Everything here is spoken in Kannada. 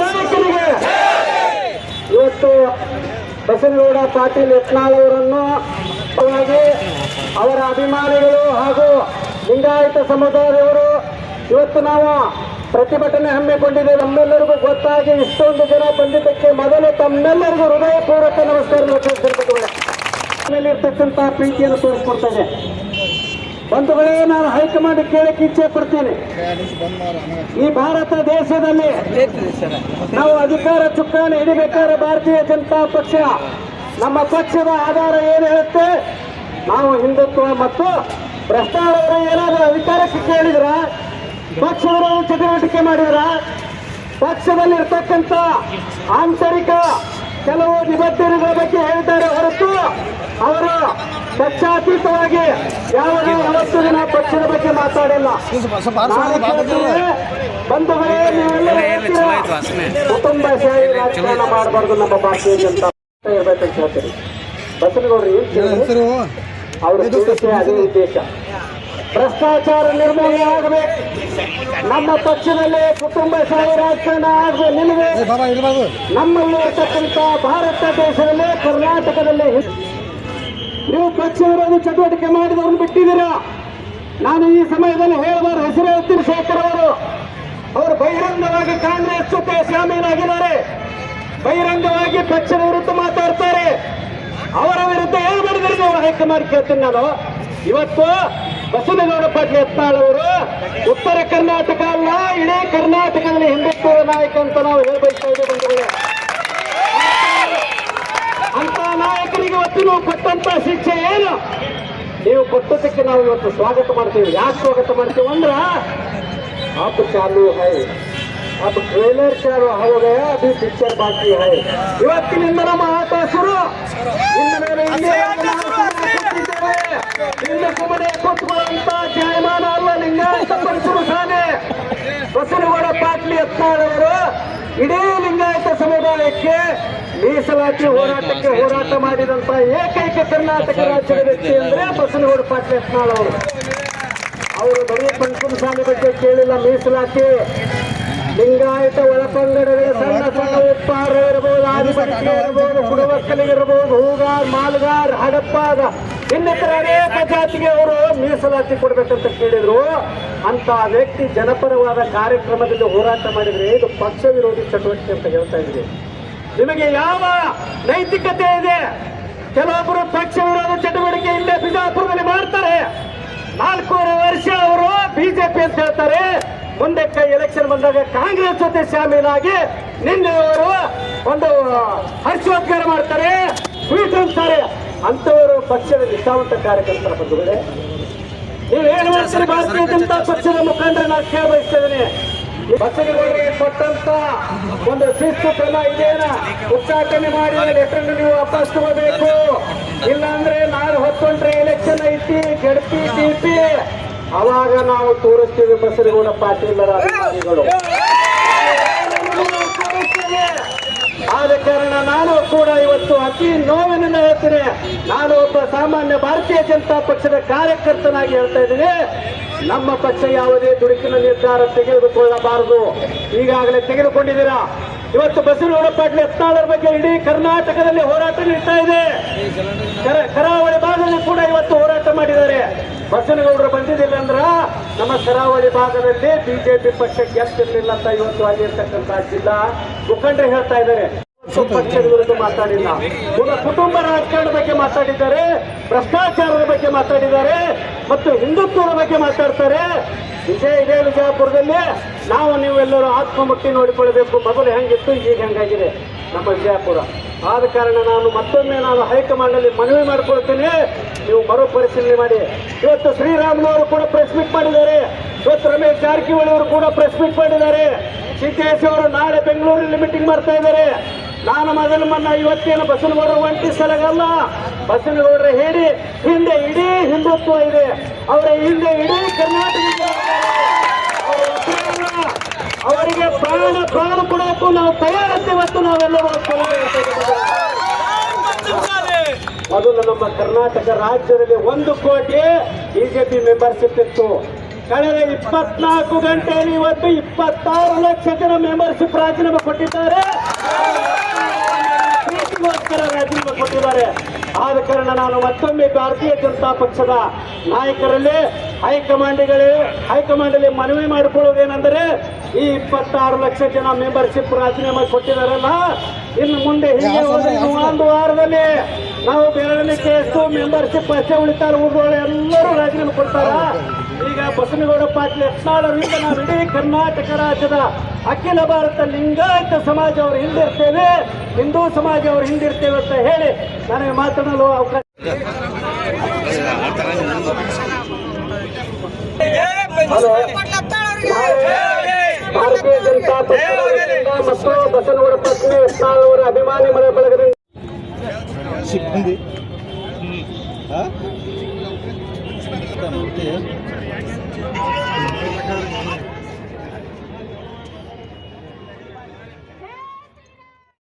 ನಾಯಕರಿಗೆ. ಇವತ್ತು ಬಸನಗೌಡ ಪಾಟೀಲ್ ಯತ್ನಾಳ್ ಅವರನ್ನು ಅವರ ಅಭಿಮಾನಿಗಳು ಹಾಗೂ ಲಿಂಗಾಯತ ಸಮುದಾಯದವರು ಇವತ್ತು ನಾವು ಪ್ರತಿಭಟನೆ ಹಮ್ಮಿಕೊಂಡಿದೆ ನಮ್ಮೆಲ್ಲರಿಗೂ ಗೊತ್ತಾಗಿ ಇಷ್ಟೊಂದು ಜನ ಬಂದಿದ್ದಕ್ಕೆ ಮೊದಲು ತಮ್ಮೆಲ್ಲರಿಗೂ ಹೃದಯಪೂರ್ವಕ ನಮಸ್ಕಾರ ಮೇಲೆ ಇರ್ತಕ್ಕಂಥ ಪ್ರೀತಿಯನ್ನು ತೋರಿಸ್ಕೊಡ್ತದೆ ಬಂಧುಗಳೇ, ನಾನು ಹೈಕಮಾಂಡ್ ಕೇಳಕ್ಕೆ ಇಚ್ಛೆ ಪಡ್ತೇನೆ. ಈ ಭಾರತ ದೇಶದಲ್ಲಿ ನಾವು ಅಧಿಕಾರ ಚುಕ್ಕಾಣಿ ಹಿಡಿಬೇಕಾದ್ರೆ ಭಾರತೀಯ ಜನತಾ ಪಕ್ಷ. ನಮ್ಮ ಪಕ್ಷದ ಆಧಾರ ಏನು ಹೇಳುತ್ತೆ? ನಾವು ಹಿಂದುತ್ವ ಮತ್ತು ಭ್ರಷ್ಟಾಚಾರ ಏನಾದರೂ ಅಧಿಕಾರಕ್ಕೆ ಕೇಳಿದ್ರ ಪಕ್ಷದ ಚಟುವಟಿಕೆ ಮಾಡಿದ್ರ, ಪಕ್ಷದಲ್ಲಿರ್ತಕ್ಕಂಥ ಆಂತರಿಕ ಕೆಲವು ನಿಬಂಧನೆಗಳ ಬಗ್ಗೆ ಹೇಳ್ತಾರೆ ಹೊರತು ಅವರು ಪಕ್ಷಾತೀತವಾಗಿ ಯಾವ ಯಾವತ್ತು ದಿನ ಪಕ್ಷದ ಬಗ್ಗೆ ಮಾತಾಡಿಲ್ಲ. ಬಂಧುಗಳೇ ಹೇಳ್ತೀರಾ, ಕುಟುಂಬಶಾಹಿ ರಾಜಕಾರಣ ಮಾಡಬಾರ್ದು ನಮ್ಮ ಭಾರತೀಯ ಜನತಾ ಪಕ್ಷ ಇರ್ಬೇಕಂತ ಹೇಳ್ತೀರಿ. ಬಸನಗೌಡ್ರಿ? ಅವ್ರ ಉದ್ದೇಶ ಅದೇ ಉದ್ದೇಶ. ಭ್ರಷ್ಟಾಚಾರ ನಿರ್ಮೂಲನೆ ಆಗಬೇಕು. ನಮ್ಮ ಪಕ್ಷದಲ್ಲಿ ಕುಟುಂಬಶಾಹಿ ರಾಜಕಾರಣ ಆಗದೆ ನಮ್ಮ ಇರ್ತಕ್ಕಂಥ ಭಾರತ ದೇಶದಲ್ಲಿ ಕರ್ನಾಟಕದಲ್ಲಿ ನೀವು ಪಕ್ಷ ವಿರೋಧಿ ಚಟುವಟಿಕೆ ಮಾಡಿದವ್ರನ್ನ ಬಿಟ್ಟಿದ್ದೀರಾ? ನಾನು ಈ ಸಮಯದಲ್ಲಿ ಹೇಳಬಾರ ಹೆಸರು ಹೇಳ್ತೀನಿ ಶೇಖರ್ ಅವರು. ಅವರು ಬಹಿರಂಗವಾಗಿ ಕಾಂಗ್ರೆಸ್ ಜೊತೆ ಶಾಮೀಲಾಗಿದ್ದಾರೆ. ಬಹಿರಂಗವಾಗಿ ಪಕ್ಷದ ವಿರುದ್ಧ ಮಾತಾಡ್ತಾರೆ. ಅವರ ವಿರುದ್ಧ ಏನು ಮಾಡಿದ್ರೆ ನೀವು? ಹೈಕಮಾಂಡ್ ಕೇಳ್ತೀನಿ ನಾನು. ಇವತ್ತು ಬಸವನಗೌಡ ಪಾಟೀಲ್ ಯತ್ನಾಳ್ ಅವರು ಉತ್ತರ ಕರ್ನಾಟಕ ಅಲ್ಲ ಇಡೀ ಕರ್ನಾಟಕದಲ್ಲಿ ಹಿಂದುತ್ವ ನಾಯಕ ಅಂತ ನಾವು ಹೇಳ್ಬಯಸ್ತಾ ಇದ್ದೇವೆ ಬಂಧುಗಳೇ ಅಂತ ನಾಯಕರಿಗೆ ಇವತ್ತು ನೀವು ಕೊಟ್ಟಂತ ಶಿಕ್ಷೆ ಏನು ನೀವು ಕೊಟ್ಟದಕ್ಕೆ ನಾವು ಇವತ್ತು ಸ್ವಾಗತ ಮಾಡ್ತೀವಿ ಯಾಕೆ ಸ್ವಾಗತ ಮಾಡ್ತೀವಿ ಅಂದ್ರ अब चालू है अब ट्रेलर चालू हो गया अभी पिक्चर बाकी है ಇವತ್ತಿನಿಂದ ನಮ್ಮ ಆಟ ಶುರು ಇನ್ನು ಮೇಲೆ ಇಲ್ಲೇ ಕೂತ್ಕೊಳ್ಳುವಂತ ಜಾಯಮಾನ ಅಲ್ಲ ಲಿಂಗಾಯತ ಪರಿಸರ ಸಾನೆ ಬಸನಗೌಡ ಪಾಟ್ಲಿ ಯತ್ನಾಳವರು ಇಡೀ ಲಿಂಗಾಯತ ಸಮುದಾಯಕ್ಕೆ ಮೀಸಲಾತಿ ಹೋರಾಟಕ್ಕೆ ಹೋರಾಟ ಮಾಡಿದಂತ ಏಕೈಕ ಕರ್ನಾಟಕ ರಾಜ್ಯದ ವ್ಯಕ್ತಿ ಅಂದ್ರೆ ಬಸನಗೌಡ ಪಾಟ್ಲಿ ಯತ್ನಾಳ್ ಅವರು ಅವರು ಬರೀ ಪಂಚಮ ಸ್ವಾಮಿ ಬಗ್ಗೆ ಕೇಳಿಲ್ಲ, ಮೀಸಲಾತಿ. ಲಿಂಗಾಯತ ಒಳಪಂಗಡಗಳ ಸಣ್ಣ ಸಣ್ಣ ಉಪ್ಪಾರ ಇರಬಹುದು ಆದಿಪಟ್ಟಿ ಇರಬಹುದು ಕುಡವಕ್ಕಲಿಗಿರಬಹುದು ಹೂಗಾರ್, ಮಾಲ್ಗಾರ್, ಹಡಪ್ಪಾಗ ಇನ್ನಿತರ ಅನೇಕ ಜಾತಿಗೆ ಅವರು ಮೀಸಲಾತಿ ಕೊಡ್ಬೇಕಂತ ಕೇಳಿದ್ರು. ಅಂತ ವ್ಯಕ್ತಿ ಜನಪರವಾದ ಕಾರ್ಯಕ್ರಮದಲ್ಲಿ ಹೋರಾಟ ಮಾಡಿದ್ರೆ ಇದು ಪಕ್ಷ ವಿರೋಧಿ ಚಟುವಟಿಕೆ ಅಂತ ಹೇಳ್ತಾ ಇದ್ರಿ ನಿಮಗೆ ಯಾವ ನೈತಿಕತೆ ಇದೆ? ಕೆಲವೊಬ್ಬರು ಪಕ್ಷ ವಿರೋಧ ಚಟುವಟಿಕೆ ಇಲ್ಲೇ ಬಿಜಾಪುರದಲ್ಲಿ ಮಾಡ್ತಾರೆ. ನಾಲ್ಕೂವರೆ ವರ್ಷ ಅವರು ಬಿಜೆಪಿ ಅಂತ ಹೇಳ್ತಾರೆ. ಮುಂದೆ ಎಲೆಕ್ಷನ್ ಬಂದಾಗ ಕಾಂಗ್ರೆಸ್ ಜೊತೆ ಶಾಮೀಲಾಗಿ ನಿನ್ನೆ ಅವರು ಒಂದು ಹರ್ಷೋದ್ಗಾರ ಮಾಡ್ತಾರೆ. ಟ್ವೀಟ್ ಅಂತಾರೆ ಅಂತವರು ಪಕ್ಷದ ನಿಷ್ಠಾವಂತ ಕಾರ್ಯಕರ್ತರ ಬಂಧುಗಳೇ ನೀವೇನು ಮಾಡ್ತೀರಿ? ಭಾರತೀಯ ಜನತಾ ಪಕ್ಷದ ಮುಖಂಡರ ನಾನು ಕೇಳ ಬಯಸ್ತೇನೆ. ಪಕ್ಷಗಳಿಗೆ ಕೊಟ್ಟಂತ ಒಂದು ಶಿಸ್ತು ಕ್ರಮ ಇದೇನ ಉಚ್ಚಾಟನೆ ಮಾಡಿ ಲೆಟರ್ ನೀವು ವಾಪಸ್ ತಗೋಬೇಕು. ಇಲ್ಲಾಂದ್ರೆ ನಾನು ಹೊತ್ತೊಂಡ್ರೆ ಎಲೆಕ್ಷನ್ ಐತಿ ಗಡ್ಪಿ ಡಿಪಿ. ಅವಾಗ ನಾವು ತೋರಿಸ್ತೀವಿ ಬಸರಗೌಡ ಪಾಟೀಲರ ಅಭಿಮಾನಿಗಳು. ಆದ ಕಾರಣ ನಾನು ಕೂಡ ಇವತ್ತು ಅತಿ ನೋವಿನಿಂದ ಹೇಳ್ತೀನಿ ನಾನು ಒಬ್ಬ ಸಾಮಾನ್ಯ ಭಾರತೀಯ ಜನತಾ ಪಕ್ಷದ ಕಾರ್ಯಕರ್ತನಾಗಿ ಹೇಳ್ತಾ ಇದ್ದೀನಿ. ನಮ್ಮ ಪಕ್ಷ ಯಾವುದೇ ದುಡುಕಿನ ನಿರ್ಧಾರ ತೆಗೆದುಕೊಳ್ಳಬಾರದು. ಈಗಾಗಲೇ ತೆಗೆದುಕೊಂಡಿದ್ದೀರಾ? ಇವತ್ತು ಬಸವನಗೌಡ ಪಾಟೀಲ್ ಯತ್ನಾಳರ ಬಗ್ಗೆ ಇಡೀ ಕರ್ನಾಟಕದಲ್ಲಿ ಹೋರಾಟ ನೀಡ್ತಾ ಇದೆ. ಕರ- ಕರಾವಳಿ ಭಾಗದಲ್ಲಿ ಕೂಡ ಇವತ್ತು ಹೋರಾಟ ಮಾಡಿದ್ದಾರೆ. ಬಸವನಗೌಡರು ಬಂದಿದ್ದಿಲ್ಲ ಅಂದ್ರ ನಮ್ಮ ಕರಾವಳಿ ಭಾಗದಲ್ಲಿ ಬಿಜೆಪಿ ಪಕ್ಷ ಗೆಲ್ತಿರ್ಲಿಲ್ಲ ಅಂತ ಇವತ್ತು ಆಗಿರ್ತಕ್ಕಂಥ ಜಿಲ್ಲಾ ಮುಖಂಡರು ಹೇಳ್ತಾ ಇದ್ದಾರೆ. ಪಕ್ಷದ ವಿರುದ್ಧ ಮಾತಾಡಿಲ್ಲ. ಈಗ ಕುಟುಂಬ ರಾಜಕಾರಣದ ಬಗ್ಗೆ ಮಾತಾಡಿದ್ದಾರೆ. ಭ್ರಷ್ಟಾಚಾರದ ಬಗ್ಗೆ ಮಾತಾಡಿದ್ದಾರೆ. ಮತ್ತು ಹಿಂದುತ್ವದ ಬಗ್ಗೆ ಮಾತಾಡ್ತಾರೆ. ವಿಜಯ ಇದೇ ವಿಜಯಪುರದಲ್ಲಿ. ನಾವು ನೀವೆಲ್ಲರೂ ಆತ್ಮಮುಟ್ಟಿ ನೋಡಿಕೊಳ್ಳಬೇಕು. ಮೊದಲು ಹೆಂಗಿತ್ತು ಈಗ ಹೆಂಗಾಗಿದೆ? ನಮ್ಮ ವಿಜಯಪುರ. ಆದ ಕಾರಣ ನಾನು ಮತ್ತೊಮ್ಮೆ ನಾನು ಹೈಕಮಾಂಡ್ನಲ್ಲಿ ಮನವಿ ಮಾಡಿಕೊಳ್ತೇನೆ. ನೀವು ಮರುಪರಿಶೀಲನೆ ಮಾಡಿ. ಇವತ್ತು ಶ್ರೀರಾಮುಲು ಕೂಡ ಪ್ರೆಸ್ ಮೀಟ್ ಮಾಡಿದ್ದಾರೆ. ಇವತ್ತು ರಮೇಶ್ ಜಾರಕಿಹೊಳಿ ಅವರು ಕೂಡ ಪ್ರೆಸ್ ಮೀಟ್ ಮಾಡಿದ್ದಾರೆ. ಸಿದ್ದೇಶ್ ಅವರು ನಾಳೆ ಬೆಂಗಳೂರಲ್ಲಿ ಮೀಟಿಂಗ್ ಮಾಡ್ತಾ ಇದ್ದಾರೆ. ನಾನು ಮೊದಲು ಮನ್ನ ಇವತ್ತೇನು ಬಸವನಗೌಡರ ಒಂಟಿ ಸಲಗಲ್ಲ ಬಸವನಗೌಡರ ಹೇಳಿ, ಹಿಂದೆ ಇಡೀ ಹಿಂದುತ್ವ ಇದೆ. ಅವರ ಹಿಂದೆ ಇಡೀ ಕರ್ನಾಟಕ ಇದೆ. ಅವ್ರ ಒಬ್ರೇ ಅಲ್ಲ. ಅವರಿಗೆ ಪ್ರಾಣ ಪ್ರಾಣ ಕೊಡೋಕ್ಕೂ ನಾವು ತಯಾರಂತೆ ಇವತ್ತು ನಾವೆಲ್ಲರೂ. ಮೊದಲು ನಮ್ಮ ಕರ್ನಾಟಕ ರಾಜ್ಯದಲ್ಲಿ ಒಂದು ಕೋಟಿ ಬಿಜೆಪಿ ಮೆಂಬರ್ಶಿಪ್ ಇತ್ತು ಕಳೆದ ಇಪ್ಪತ್ನಾಲ್ಕು ಗಂಟೆಯಲ್ಲಿ ಇವತ್ತು ಇಪ್ಪತ್ತಾರು ಲಕ್ಷ ಜನ ಮೆಂಬರ್ಶಿಪ್ ರಾಜೀನಾಮೆ ಕೊಟ್ಟಿದ್ದಾರೆ. ರಾಜೀನಾಮೆ ಕೊಟ್ಟಿದ್ದಾರೆ. ಆದ ಕಾರಣ ನಾನು ಮತ್ತೊಮ್ಮೆ ಭಾರತೀಯ ಜನತಾ ಪಕ್ಷದ ನಾಯಕರಲ್ಲಿ ಹೈಕಮಾಂಡ್ಗಳೇ ಹೈಕಮಾಂಡಲ್ಲಿ ಮನವಿ ಮಾಡಿಕೊಳ್ಳುವುದೇನೆಂದರೆ ಈ ಇಪ್ಪತ್ತಾರು ಲಕ್ಷ ಜನ ಮೆಂಬರ್ಶಿಪ್ ರಾಜೀನಾಮೆ ಕೊಟ್ಟಿದಾರಲ್ಲ? ಇನ್ನು ಮುಂದೆ ಹೀಗೆ ಹೋದ್ರೆ ಒಂದು ವಾರದಲ್ಲಿ ನಾವು ಬೇರೆ ಕೇಸು ಮೆಂಬರ್ಶಿಪ್ ಅಷ್ಟೇ ಉಳಿತಾರೆ ಉಳಿದವರು ಎಲ್ಲರೂ ರಾಜೀನಾಮೆ ಕೊಡ್ತಾರ? ಈಗ ಬಸನಗೌಡ ಪಾಟೀಲ್ ಯತ್ನಾಳರಿಂದ ನಾವು ಇಡೀ ಕರ್ನಾಟಕ ರಾಜ್ಯದ ಅಖಿಲ ಭಾರತ ಲಿಂಗಾಯತ ಸಮಾಜ ಅವರು ಹಿಂದಿರ್ತೇವೆ ಹಿಂದೂ ಸಮಾಜ ಅವರು ಹಿಂದಿರ್ತೇವೆ ಅಂತ ಹೇಳಿ ನನಗೆ ಮಾತನಾಡಲು ಅವಕಾಶ. ಹಲೋ. ಭಾರತೀಯ ಜನತಾ ಪಕ್ಷದ ಮತ್ತು ಬಸನಗೌಡ ಅವರ ಅಭಿಮಾನಿ ಮನೆ ಬಳಗದಿಂದ ಸಿಬ್ಬಂದಿ